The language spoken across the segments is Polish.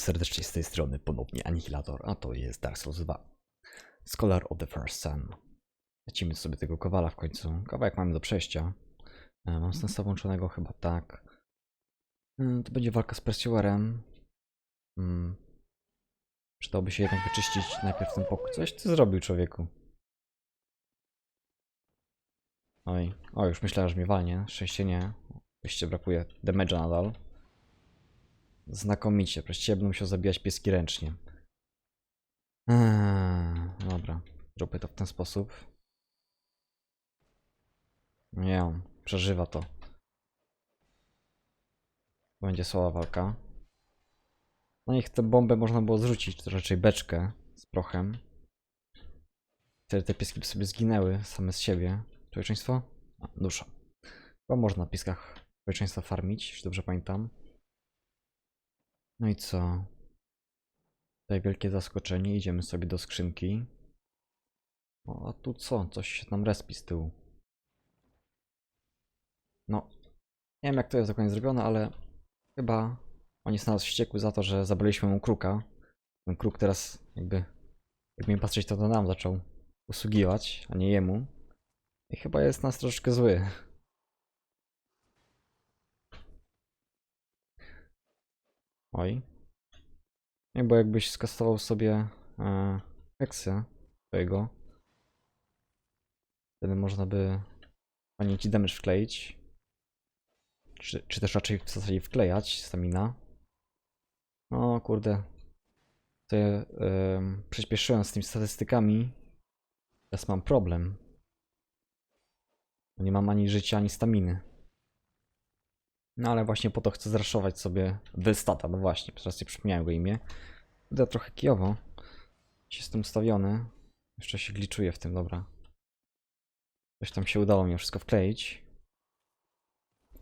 serdecznie z tej strony ponownie Anihilator, a to jest Dark Souls 2. Scholar of the First Sun. Lecimy sobie tego kowala w końcu. Kawałek mamy do przejścia. E, Mam sensa włączonego chyba tak. E, To będzie walka z Persewerem. Hmm. Przydałoby się jednak wyczyścić najpierw ten pokój. Coś ty zrobił człowieku. Oj, o już myślałem, że mnie walnie. Szczęście nie. Jeszcze brakuje damage'a nadal. Znakomicie, wreszcie będę musiał zabijać pieski ręcznie. Eee, dobra, zrobię to w ten sposób. Nie, on przeżywa to. Będzie słaba walka. No niech tę bombę można było zrzucić, to raczej beczkę z prochem. Wtedy te pieski by sobie zginęły same z siebie. Człowieczeństwo? A, dusza. Chyba można na pieskach człowieczeństwa farmić, jeśli dobrze pamiętam. No i co? Tutaj wielkie zaskoczenie. Idziemy sobie do skrzynki. O, a tu co? Coś się tam respi z tyłu. No, nie wiem jak to jest dokładnie zrobione, ale chyba on jest na nas wściekły za to, że zabraliśmy mu kruka. Ten kruk teraz jakby, jakby mi patrzeć, to to nam zaczął usługiwać, a nie jemu. I chyba jest nas troszeczkę zły. Oj. Nie, bo jakbyś skastował sobie e, heksy twojego, wtedy można by fajnie ci damage wkleić. Czy, czy też raczej w zasadzie wklejać stamina. No kurde. To ja em, przyspieszyłem z tymi statystykami. Teraz mam problem. Nie mam ani życia, ani staminy. No ale właśnie po to chcę zraszować sobie Wystata, no właśnie, teraz sobie przypomniałem go imię. Idę trochę kijowo. Jest jestem ustawiony. Jeszcze się gliczuję w tym, dobra. Coś tam się udało mi wszystko wkleić.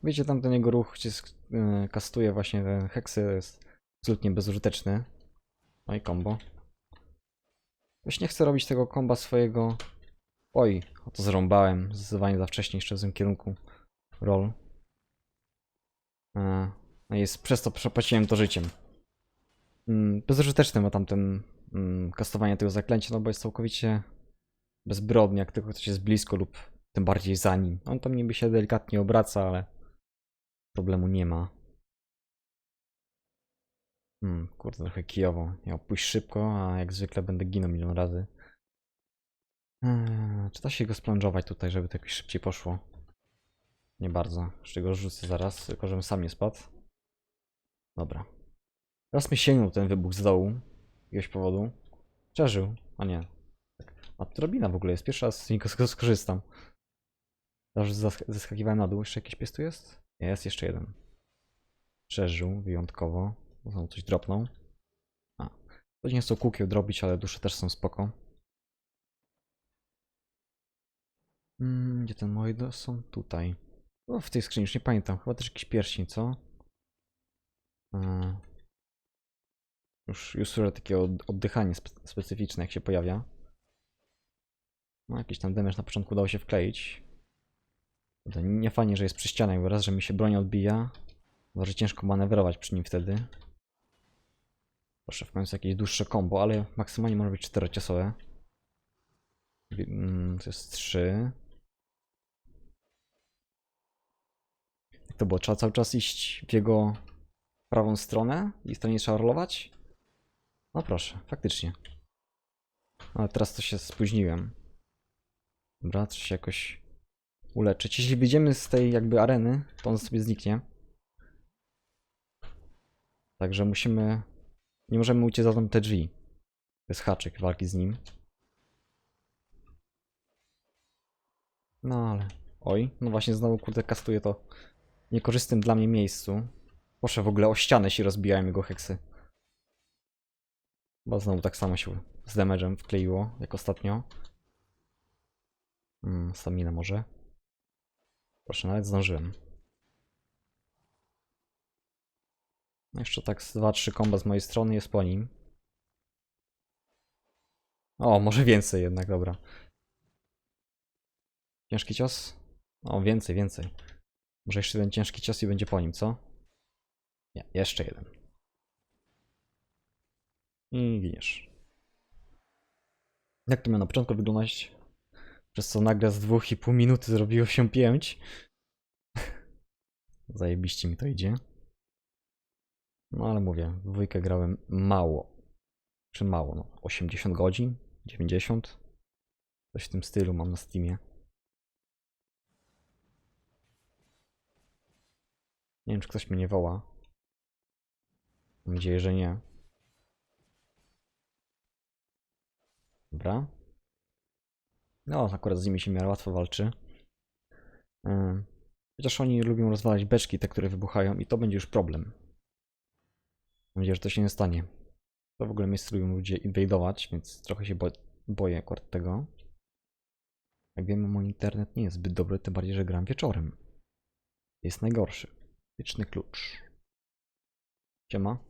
Wiecie, tam ten jego ruch, gdzie yy, kastuje właśnie te heksy, jest absolutnie bezużyteczny. No i combo. Już nie chcę robić tego komba swojego. Oj, o to zrąbałem. Zdecydowanie za wcześnie, jeszcze w złym kierunku. Roll. E, No jest, przez to przepłaciłem to życiem. Mm, Bezużyteczne ma tamten mm, kastowanie tego zaklęcia, no bo jest całkowicie bezbrodnie, jak tylko ktoś jest blisko lub tym bardziej za nim. On tam niby się delikatnie obraca, ale problemu nie ma. Hmm, kurde, trochę kijowo. Miał pójść szybko, a jak zwykle będę ginął milion razy. Eee, czy da się go splążować tutaj, żeby to jakoś szybciej poszło? Nie bardzo. Jeszcze go rzucę zaraz, tylko żebym sam nie spadł. Dobra. Raz mi sięgnął ten wybuch z dołu. Z jakiegoś powodu. Przeżył. A nie. Tak. A tu drabina w ogóle jest. Pierwszy raz z niego sk- skorzystam. Zask- zeskakiwałem na dół. Jeszcze jakiś pies tu jest? Jest jeszcze jeden. Przeżył wyjątkowo. Znowu coś dropnął. A. To nie chcą kukieł drobić, ale dusze też są spoko. Mm, gdzie ten do- są? Tutaj. O, w tej skrzyni już nie pamiętam. Chyba też jakiś pierścień, co? Już, już słyszę takie od, oddychanie spe, specyficzne, jak się pojawia. No, jakiś tam damage na początku udało się wkleić. To nie fajnie, że jest przy ścianach, bo raz, że mi się broń odbija. Chyba, że ciężko manewrować przy nim wtedy. Proszę w końcu jakieś dłuższe combo, ale maksymalnie może być czterociosowe. Mm, To jest trzy. Jak to było? Trzeba cały czas iść w jego prawą stronę i wtedy nie trzeba rolować? No proszę, faktycznie. Ale teraz to się spóźniłem. Dobra, trzeba się jakoś uleczyć. Jeśli wyjdziemy z tej jakby areny, to on sobie zniknie. Także musimy... Nie możemy uciec za te drzwi. To jest haczyk walki z nim. No ale... Oj, no właśnie znowu kurde kastuje to niekorzystnym dla mnie miejscu. Proszę w ogóle o ścianę się rozbijałem jego heksy. Bo znowu tak samo się z damage'em wkleiło, jak ostatnio. Hmm, stamina może. Proszę, nawet zdążyłem. Jeszcze tak z 2-3 komba z mojej strony jest po nim. O, może więcej jednak, dobra. Ciężki cios? O, więcej, więcej. Może jeszcze jeden ciężki cios i będzie po nim, co? Nie, jeszcze jeden. i giniesz. Jak to miało na początku wyglądać? Przez co nagle z 2,5 minuty zrobiło się 5. Zajebiście mi to idzie. No ale mówię, dwójkę grałem mało. Czy mało, no 80 godzin? 90? Coś w tym stylu mam na Steamie. Nie wiem, czy ktoś mnie nie woła. Mam nadzieję, że nie. Dobra. No, akurat z nimi się miarę łatwo walczy. Ym, Chociaż oni lubią rozwalać beczki, te, które wybuchają, i to będzie już problem. Mam nadzieję, że to się nie stanie. To w ogóle miejsce lubią ludzie inwadować, więc trochę się bo boję akurat tego. Jak wiem, mój internet nie jest zbyt dobry, tym bardziej, że gram wieczorem. Jest najgorszy. Wieczny klucz. Siema.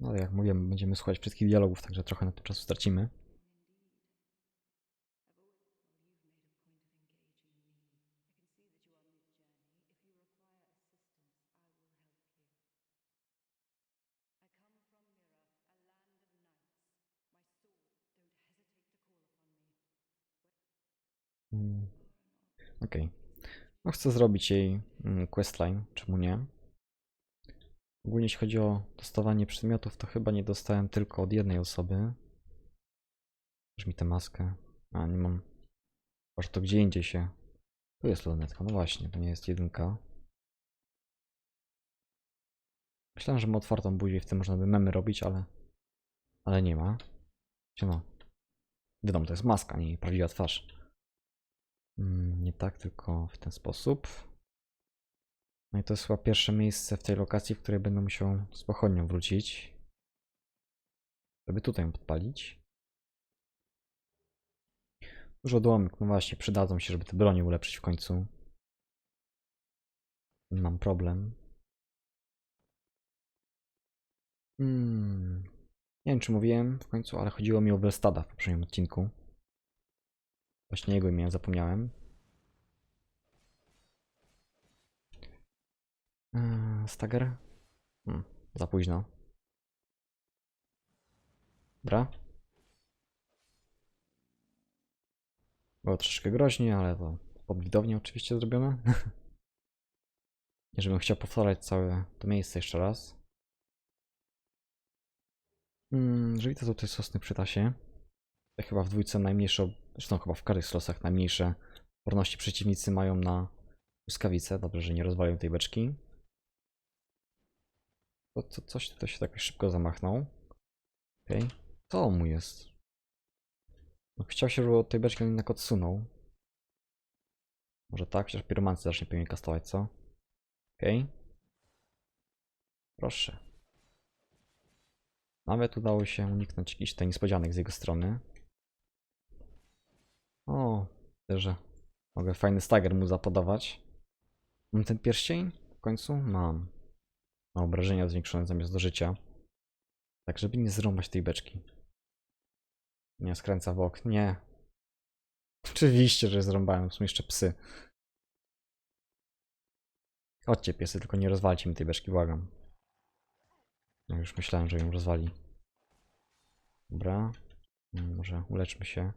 No jak mówiłem, będziemy słuchać wszystkich dialogów, także trochę na tym czasu stracimy. Mm. Okej. No chcę zrobić jej mm, questline, czemu nie? Ogólnie jeśli chodzi o dostawanie przedmiotów, to chyba nie dostałem tylko od jednej osoby. Już mi tę maskę. A, nie mam. Aż to gdzie indziej się. Tu jest lunetka, no właśnie, to nie jest jedynka. Myślałem, że ma otwartą buzię i w tym można by memy robić, ale... Ale nie ma. No? Wiadomo, to jest maska, nie prawdziwa twarz. Mm, Nie tak, tylko w ten sposób. No i to jest chyba pierwsze miejsce w tej lokacji, w której będę musiał z pochodnią wrócić. Żeby tutaj podpalić. Dużo odłamek, no właśnie, przydadzą się, żeby te bronie ulepszyć w końcu. Mam problem. Hmm. Nie wiem, czy mówiłem w końcu, ale chodziło mi o Welstada w poprzednim odcinku. Właśnie jego imię zapomniałem. Eee, Stagger? Hmm, za późno. Dobra. Było troszeczkę groźnie, ale to podwidownie oczywiście zrobione. Nie żebym chciał powtarzać całe to miejsce jeszcze raz. Hmm, żywite tutaj sosny przy tasie. To chyba w dwójce najmniejsze, zresztą chyba w każdych slosach najmniejsze odporności przeciwnicy mają na błyskawice. Dobrze, że nie rozwalią tej beczki. To, to coś tutaj się tak szybko zamachnął. Okej. To mu jest. No, chciał się, żeby od tej beczki on jednak odsunął. Może tak, chociaż pyromancy zacznie pewnie kastować, co? Okej. Proszę. Nawet udało się uniknąć jakichś tutaj niespodzianek z jego strony. O, że mogę fajny stagger mu zapodawać. Mam ten pierścień? W końcu? Mam. Ma obrażenia zwiększone zamiast do życia. Tak, żeby nie zrąbać tej beczki. Nie, skręca w bok. Nie. Oczywiście, że zrąbałem. Są jeszcze psy. Chodźcie piesy, tylko nie rozwalcie mi tej beczki, błagam. No już myślałem, że ją rozwali. Dobra. Może uleczmy się.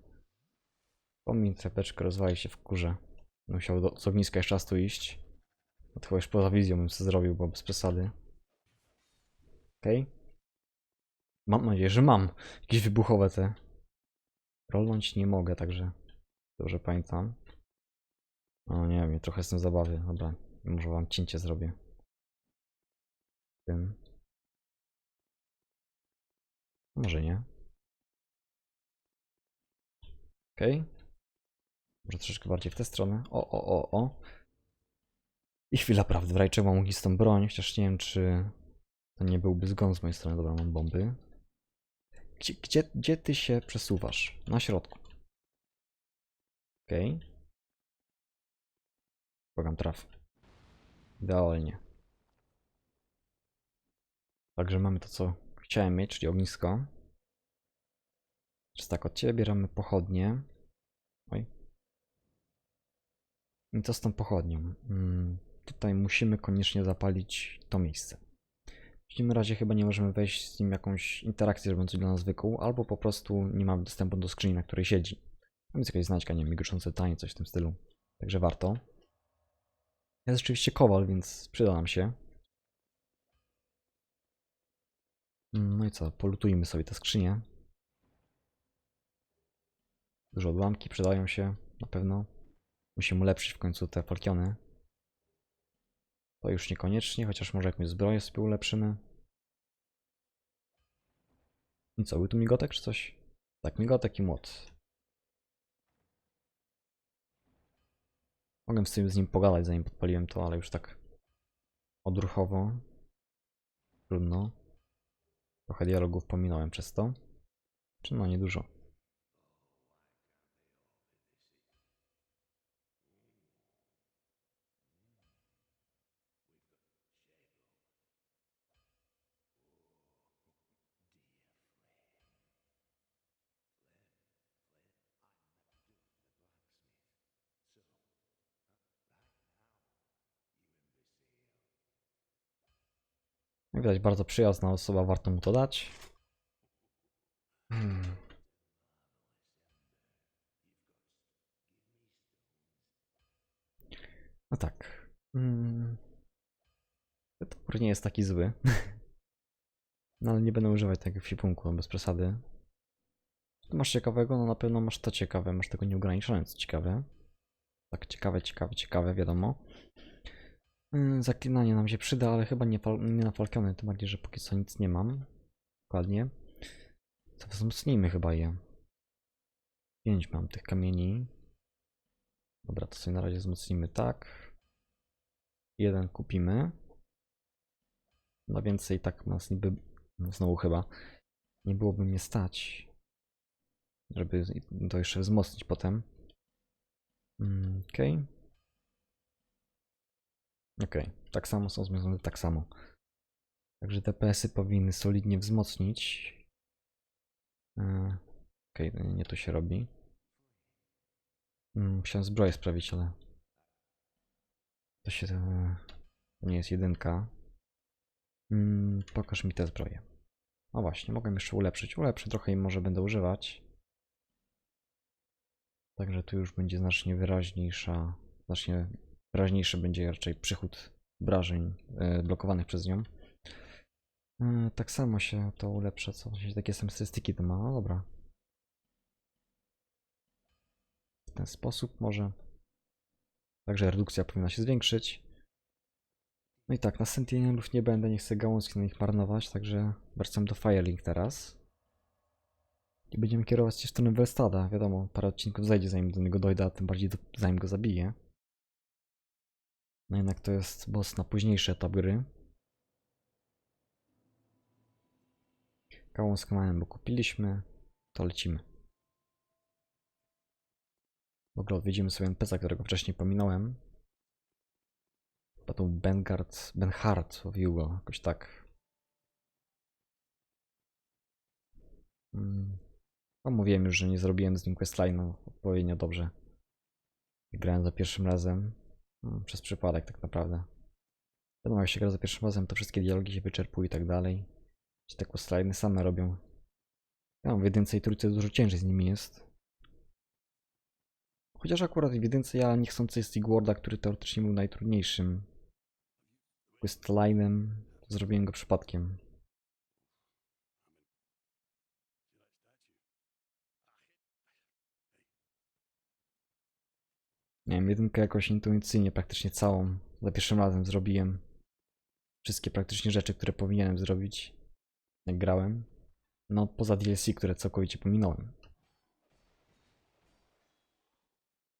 Pomin trepeczkę rozwali się w kurze. Musiał do ogniska jeszcze raz tu iść. To chyba już poza wizją bym sobie zrobił, bo bez przesady. Okej. Mam nadzieję, że mam jakieś wybuchowe te. Rolnąć nie mogę, także dobrze pamiętam. O nie wiem, trochę jestem zabawy. Dobra, może wam cięcie zrobię. Tym. Może nie. Okej. Może troszeczkę bardziej w tę stronę. O, o, o, o. I chwila prawdy. W razie czego mam ognistą broń, chociaż nie wiem, czy nie byłby zgon z mojej strony. Dobra, mam bomby. Gdzie, gdzie, gdzie ty się przesuwasz? Na środku. Okej. Okay. Program traf. Idealnie. Także mamy to, co chciałem mieć, czyli ognisko. Teraz tak, od ciebie bieramy pochodnie. Oj. I co z tą pochodnią? Mm, tutaj musimy koniecznie zapalić to miejsce. Takim razie chyba nie możemy wejść z nim jakąś interakcję, żeby on coś dla nas wykuł, albo po prostu nie mamy dostępu do skrzyni, na której siedzi. Tam jest jakaś znaczka, nie wiem, migoczące tanie, coś w tym stylu. Także warto. Jest rzeczywiście kowal, więc przyda nam się. No i co, polutujmy sobie te skrzynie. Dużo odłamki przydają się, na pewno. Musimy ulepszyć w końcu te falkiony. To już niekoniecznie, chociaż może jakąś zbroję sobie ulepszymy. I co, był tu migotek czy coś? Tak, migotek i młot. Mogłem z tym z nim pogadać zanim podpaliłem to, ale już tak odruchowo. Trudno. Trochę dialogów pominąłem przez to. Czy no, niedużo. Widać, bardzo przyjazna osoba, warto mu to dać. Hmm. No tak. Hmm. Topór nie jest taki zły. No ale nie będę używać tego w sipunku, no bez przesady. Co masz ciekawego? No na pewno masz to ciekawe, masz tego nieograniczone, co ciekawe. Tak, ciekawe, ciekawe, ciekawe, wiadomo. Yy, Zaklinanie nam się przyda, ale chyba nie, nie na falcony, tym bardziej, że póki co nic nie mam. Dokładnie. To wzmocnijmy chyba je. 5 mam tych kamieni. Dobra, to sobie na razie wzmocnimy tak. Jeden kupimy. No więcej tak nas niby, no znowu chyba, nie byłoby mnie stać, żeby to jeszcze wzmocnić potem. Mm, Okej. Okay. Okej, tak samo są zmienione, tak samo. Także DPS-y powinny solidnie wzmocnić. E, Okej, okay, nie to się robi. Mm, Musiałem zbroję sprawić, ale to się e, to nie jest jedynka. Mm, Pokaż mi te zbroje. No właśnie, mogę jeszcze ulepszyć. Ulepszę trochę i może będę używać. Także tu już będzie znacznie wyraźniejsza, znacznie wyraźniejszy będzie raczej przychód obrażeń e, blokowanych przez nią. E, Tak samo się to ulepsza, co takie statystyki to ma. No dobra. W ten sposób może. Także redukcja powinna się zwiększyć. No i tak, na Sentinelów nie będę, nie chcę gałązki na nich marnować, także wracam do Firelink teraz. I będziemy kierować się w stronę Welstada. Wiadomo, parę odcinków zajdzie zanim do niego dojdę, a tym bardziej do, zanim go zabiję. No jednak to jest boss na późniejszy etap gry. Gałązkę mamy, bo kupiliśmy. To lecimy. W ogóle odwiedzimy sobie NPC, którego wcześniej pominąłem. Chyba to Bengard, Benhard mówił go, jakoś tak. Mm. No mówiłem już, że nie zrobiłem z nim questline'u odpowiednio dobrze. Grałem za pierwszym razem. Mm, Przez przypadek tak naprawdę. Wiadomo, jak się gra za pierwszym razem, to wszystkie dialogi się wyczerpują i tak dalej. Ci te questline'y same robią. Ja w jedynce i trójce dużo ciężej z nimi jest. Chociaż akurat w jedynce ja nie chcący jest Warda, który teoretycznie był najtrudniejszym questline'em, zrobiłem go przypadkiem. Nie wiem, jedynkę jakoś intuicyjnie praktycznie całą za pierwszym razem zrobiłem. Wszystkie praktycznie rzeczy, które powinienem zrobić, jak grałem. No, poza DLC, które całkowicie pominąłem.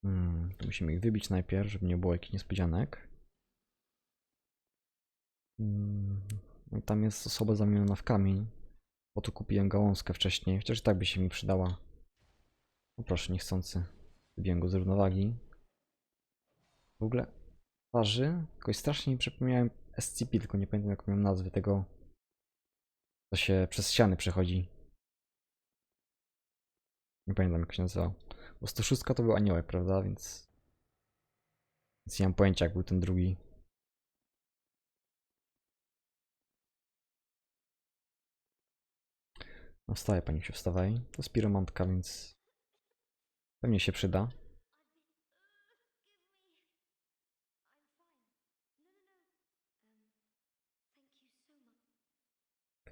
Hmm, to musimy ich wybić najpierw, żeby nie było jakichś niespodzianek. Hmm, tam jest osoba zamieniona w kamień. Bo tu kupiłem gałązkę wcześniej, chociaż i tak by się mi przydała. No proszę, niechcący. Wybiłem go z równowagi. W ogóle twarzy. Jakoś strasznie mi przypomniałem SCP, tylko nie pamiętam jaką miałem nazwę tego. Co się przez ściany przechodzi. Nie pamiętam jak się nazywał. Bo 106 to był aniołek, prawda? Więc. Więc nie mam pojęcia jak był ten drugi. No wstaje pani się, wstawaj. To jest piromantka, więc pewnie się przyda.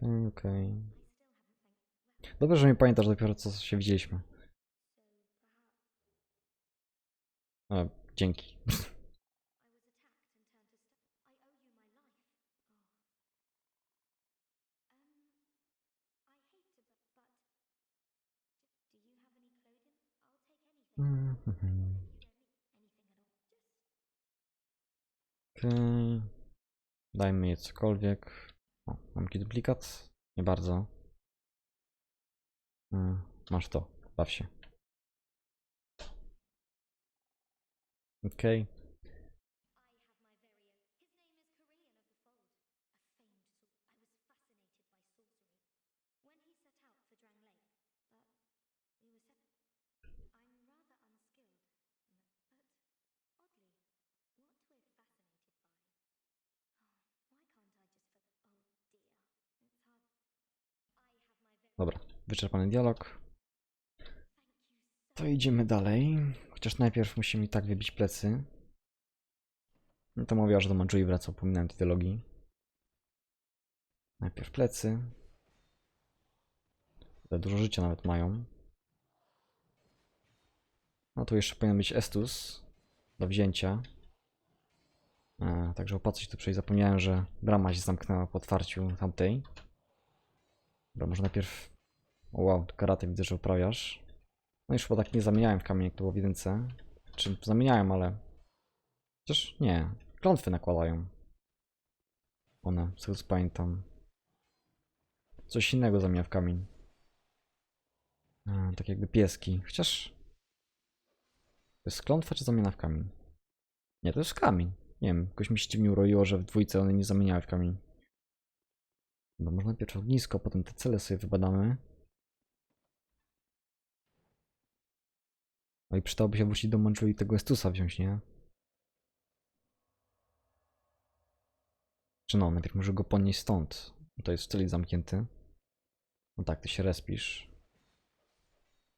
Okej, okej. Dobrze, że mnie pamiętasz dopiero co się widzieliśmy. E, dzięki. Okej. Dajmy jej cokolwiek. O, mam jakiś duplikat? Nie bardzo. Mm, Masz to, baw się. Okej. Dobra, wyczerpany dialog. To idziemy dalej. Chociaż najpierw musimy i tak wybić plecy. No to mówiła, że do Manchuri wracał, pominąłem te dialogi. Najpierw plecy. Za dużo życia nawet mają. No tu jeszcze powinien być Estus do wzięcia. E, także opatrzeć tu przejść. Zapomniałem, że brama się zamknęła po otwarciu tamtej. Dobra, może najpierw... O wow, karate widzę, że uprawiasz. No już chyba tak nie zamieniałem w kamień, jak to było w jedynce. Czy zamieniałem, ale... Chociaż nie. Klątwy nakładają. One, z tego co pamiętam. Coś innego zamienia w kamień. A, tak jakby pieski. Chociaż... To jest klątwa czy zamiana w kamień? Nie, to jest kamień. Nie wiem, jakoś mi się dziwnie uroiło, że w dwójce one nie zamieniały w kamień. No może najpierw ognisko, potem te cele sobie wybadamy. No i przydałoby się wrócić do Manchuri i tego Estusa wziąć, nie? Czy no, najpierw może go podnieść stąd. To jest wtedy zamknięty. No tak, ty się respisz.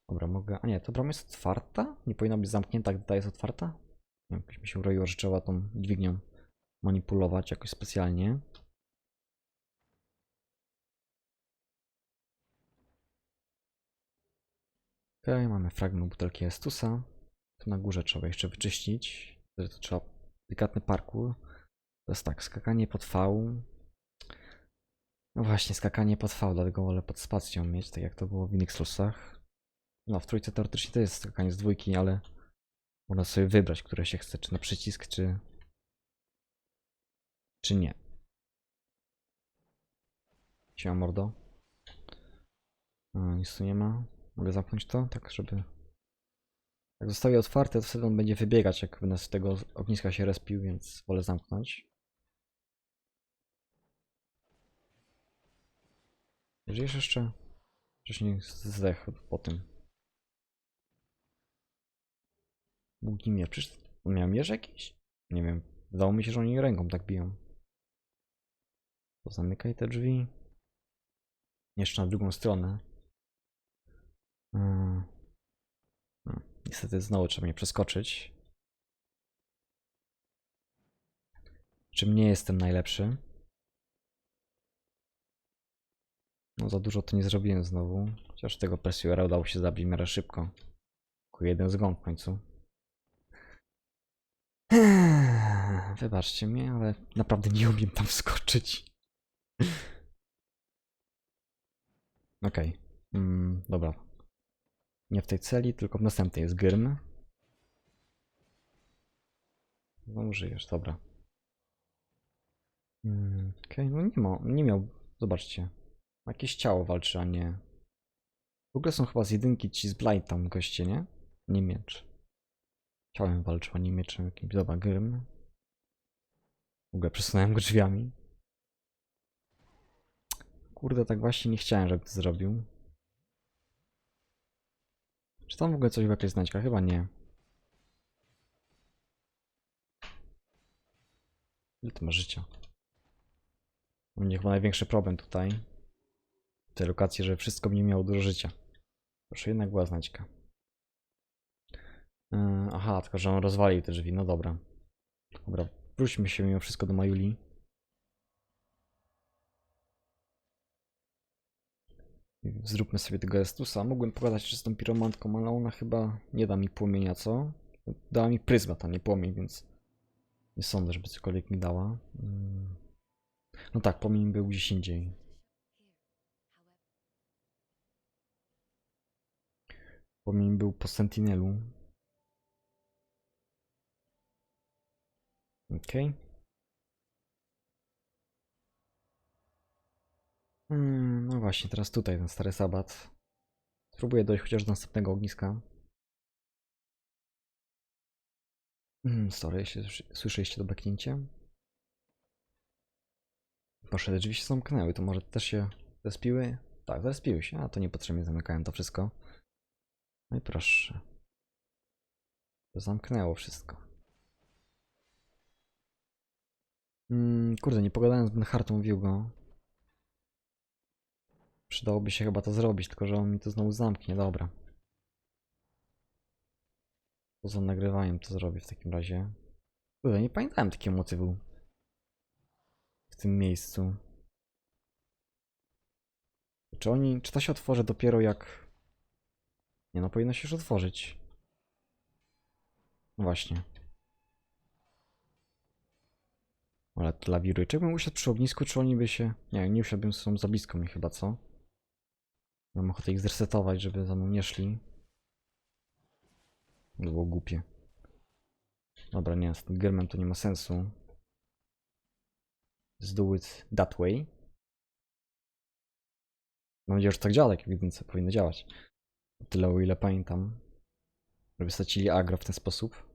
Dobra, mogę... A nie, to brama jest otwarta? Nie powinna być zamknięta, gdy ta jest otwarta? Jakoś mi się uroiło, że trzeba tą dźwignią manipulować jakoś specjalnie. Okej, mamy fragment butelki Estusa. Tu na górze trzeba jeszcze wyczyścić. To trzeba delikatny parkour. To jest tak, skakanie pod V. No właśnie, skakanie pod V, dlatego wolę pod spacją mieć, tak jak to było w innych Soulsach. No, w trójce teoretycznie to jest skakanie z dwójki, ale można sobie wybrać, które się chce, czy na przycisk, czy... czy nie. Siema mordo. A, nic tu nie ma. Mogę zamknąć to, tak żeby... Jak zostawię otwarte, to wtedy on będzie wybiegać, jak będę z tego ogniska się respił, więc wolę zamknąć. Żyjesz jeszcze? Wcześniej zdechł po tym. Długi miecz. Przecież miał mierz jakiś? Nie wiem. Wydało mi się, że oni ręką tak biją. To zamykaj te drzwi. Jeszcze na drugą stronę. Hmm. Hmm. Niestety znowu trzeba mnie przeskoczyć. Czym nie jestem najlepszy. No za dużo to nie zrobiłem znowu. Chociaż tego Persuera udało się zabić miarę szybko. Tylko jeden zgon w końcu. Wybaczcie mnie, ale naprawdę nie umiem tam wskoczyć. Okej. Mm, dobra. Nie w tej celi, tylko w następnej jest Gyrm. No żyjesz, dobra. Mm, Okej, no nie ma, nie miał, zobaczcie. Jakieś ciało walczy, a nie... W ogóle są chyba z jedynki ci z Blight tam goście, nie? Nie miecz. Ciałem walczył, a nie mieczem jakimś. Dobra, grym. W ogóle przesunąłem go drzwiami. Kurde, tak właśnie nie chciałem, żeby to zrobił. Czy tam w ogóle coś jakiejś znajdźka? Chyba nie. Ile ty ma życia? U mnie chyba największy problem tutaj. W tej lokacji, że wszystko mnie miało dużo życia. Proszę, jednak była znajdźka. Yy, aha, tylko że on rozwalił te drzwi. No dobra. Dobra, wróćmy się mimo wszystko do Majuli. Zróbmy sobie tego Estusa. Mogłem pogadać jeszcze z tą piromantką, ale ona chyba nie da mi płomienia, co? Dała mi pryzmat, a nie płomień, więc nie sądzę, żeby cokolwiek mi dała. Mm. No tak, płomień był gdzieś indziej. Płomień był po Sentinelu. Okej. Mm, no właśnie, teraz tutaj ten stary sabat. Spróbuję dojść chociaż do następnego ogniska. Mm, sorry, jeśli słyszeliście to beknięcie. Proszę, te drzwi się zamknęły, to może też się zespiły? Tak, zespiły się, a to niepotrzebnie zamykałem to wszystko. No i proszę. To zamknęło wszystko. Mm, kurde, nie pogadałem z Benhartą Viugo. Przydałoby się chyba to zrobić, tylko że on mi to znowu zamknie, dobra. Poza nagrywaniem to zrobię w takim razie. Kurde, nie pamiętałem takiego motywu. W tym miejscu. Czy oni, czy to się otworzy dopiero jak... Nie no, powinno się już otworzyć. No właśnie. Ale to lawiruję. Czy bym usiadł przy ognisku, czy oni by się... Nie, nie usiadłbym, są za blisko mi chyba, co? Mam ochotę ich zresetować, żeby za mną nie szli. To było głupie. Dobra, nie, z tym Germem to nie ma sensu. Let's do it that way. Mam nadzieję, że tak działa, jak ewidentnie powinno działać. Tyle o ile pamiętam. Żeby stracili agro w ten sposób.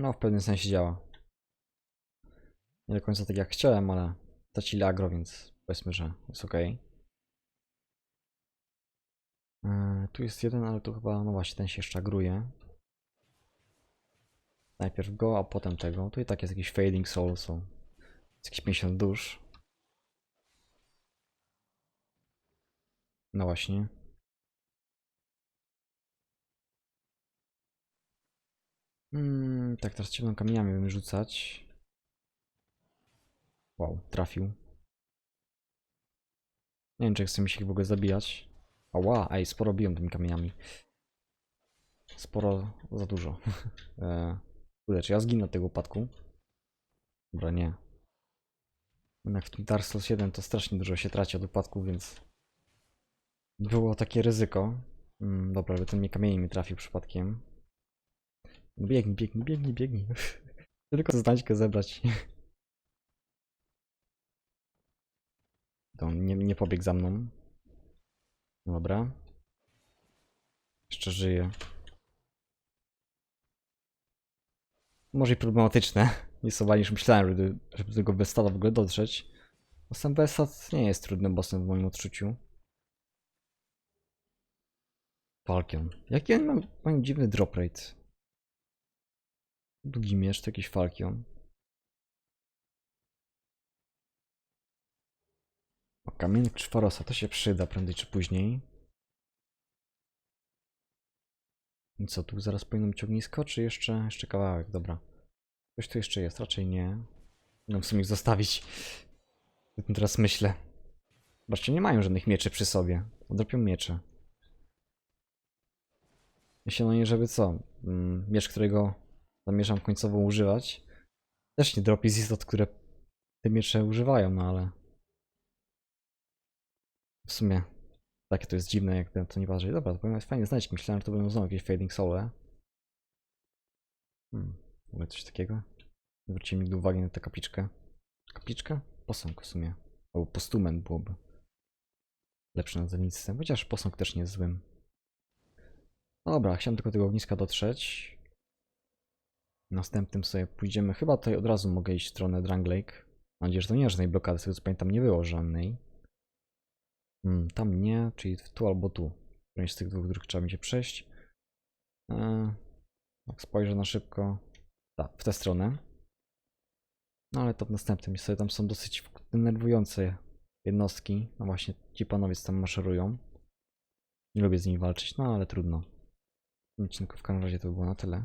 No, w pewnym sensie działa. Nie do końca tak jak chciałem, ale stracili agro, więc powiedzmy, że jest ok. tu jest jeden, ale tu chyba, no właśnie, ten się jeszcze agruje. Najpierw go, a potem tego. Tu i tak jest jakiś fading soul, są jakieś 50 dusz. No właśnie. Mm, tak, teraz ciemną kamieniami bym rzucać. Wow, trafił. Nie wiem, czy chce mi się w ogóle zabijać. Ała, ej, sporo biją tymi kamieniami. Sporo, za dużo. kurde, czy ja zginę od tego upadku? Dobra, nie. Jednak w tym Dark Souls 1 to strasznie dużo się traci od upadku, więc... Było takie ryzyko. Mm, dobra, żeby ten mnie kamień nie trafił przypadkiem. No Biegnij, biegnij, biegnij, biegnij. Tylko znajdźkę zebrać. To nie, nie pobiegł za mną. Dobra. Jeszcze żyje. Może i problematyczne. Nie są niż myślałem, żeby, żeby do tego Bestata w ogóle dotrzeć. Bo sam Bestat nie jest trudnym bossem w moim odczuciu. Falcon. Jaki on ma, ma dziwny drop rate? Długi miecz, to jakiś Falcon. O, kamień Czworosa, to się przyda prędzej czy później. I co, tu zaraz powinno być ognisko, czy jeszcze, jeszcze kawałek? Dobra. Coś tu jeszcze jest, raczej nie. Mogę w sumie ich zostawić. Teraz myślę. Zobaczcie, nie mają żadnych mieczy przy sobie. Odropią miecze. Myślę, no nie żeby co? Mm, Miecz, którego zamierzam końcowo używać, też nie dropi z istot, które te miecze używają, no ale... W sumie takie to jest dziwne, jak to nie patrzeć. Dobra, to powinno fajnie znaleźć. Myślałem, że to będą znowu jakieś Fading Soul. Hmm, w ogóle coś takiego. Zwróćcie mi uwagę na tę kapliczkę. Kapliczka? Posąg w sumie. Albo postument byłoby. Lepsze nazewnictwo. Chociaż posąg też nie jest złym. Dobra, chciałem tylko tego ogniska dotrzeć. Następnym sobie pójdziemy. Chyba tutaj od razu mogę iść w stronę Dranglake. Mam nadzieję, że to nie żadnej blokady, z tego co pamiętam nie było żadnej. Hmm, tam nie, czyli tu albo tu. Którymś z tych dwóch dróg trzeba się przejść. Eee, jak spojrzę na szybko. Tak, w tę stronę. No ale to w następnym. Sobie tam są dosyć denerwujące jednostki. No właśnie, ci panowie tam maszerują. Nie lubię z nimi walczyć, no ale trudno. W tym odcinku w każdym razie to by było na tyle.